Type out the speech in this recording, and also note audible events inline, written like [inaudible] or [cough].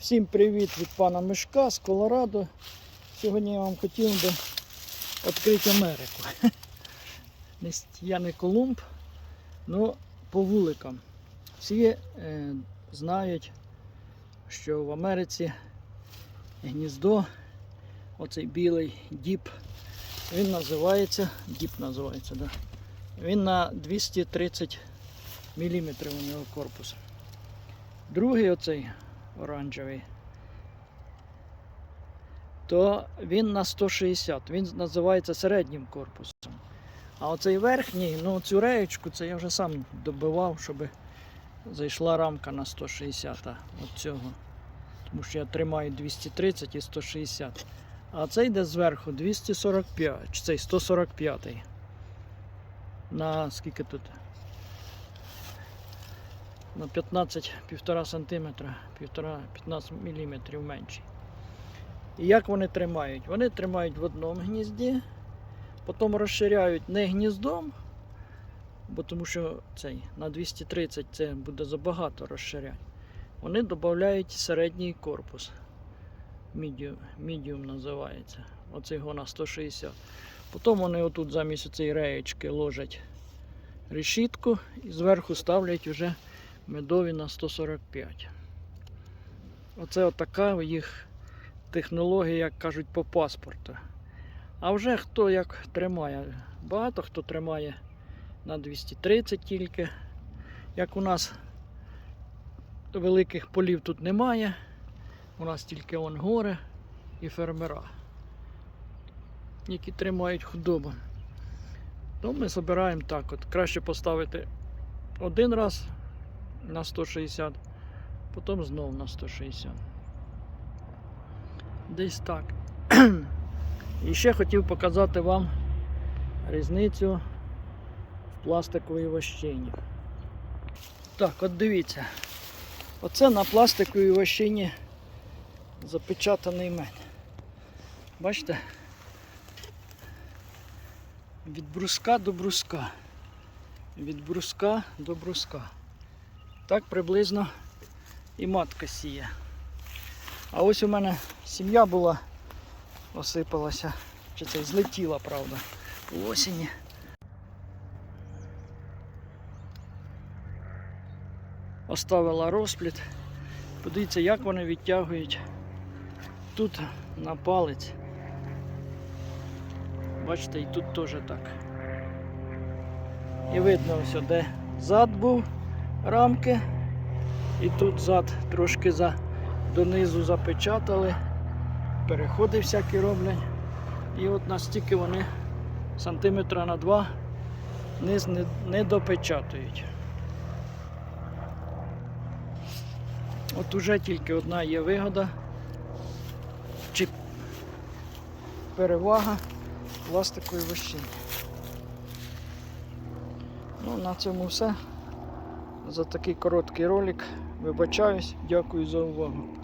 Всім привіт від пана Мишка з Колорадо. Сьогодні я вам хотів би відкрити Америку. [laughs] Я не Колумб, але по вуликам. Всі е, знають, що в Америці гніздо, оцей білий діп, він називається, діп називається, да? він на 230 мм у нього корпус. Другий оцей оранжевий, то він на 160, він називається середнім корпусом. А оцей верхній, ну цю реєчку, це я вже сам добивав, щоб зайшла рамка на 160 от цього. Тому що я тримаю 230 і 160. А цей йде зверху 245, чи цей 145. На скільки тут? На 15 1,5 см, 15 мм менший. І як вони тримають? Вони тримають в одному гнізді, потім розширяють не гніздом, бо тому що цей на 230 це буде забагато розширяти. Вони додають середній корпус. Medium, medium називається. Оце його на 160. Потім вони отут замість цієї реєчки ложать решітку і зверху ставлять вже медові на 145. Оце отака їх технологія, як кажуть, по паспорту. А вже хто як тримає. Багато хто тримає на 230 тільки. Як у нас великих полів тут немає. У нас тільки он гори і фермера, які тримають худобу. То ми збираємо так. От. Краще поставити один раз на 160, потім знову на 160. Десь так. [clears throat] І ще хотів показати вам різницю в пластиковій вощині. Так, от дивіться. Оце на пластиковій вощині запечатаний мед. Бачите? Від бруска до бруска. Від бруска до бруска. Так приблизно і матка сіє. А ось у мене сім'я була, осипалася, чи це злетіла, правда, у осені. Оставила розпліт. Подивіться, як вони відтягують тут на палець. Бачите, і тут теж так. І видно ось, де зад був рамки. І тут зад трошки за, донизу запечатали. Переходи всякі роблять. І от настільки вони сантиметра на два низ не, не допечатують. От уже тільки одна є вигода. Чи перевага пластикової вощини. Ну, на цьому все. За такий короткий ролик. Вибачаюсь, дякую за увагу.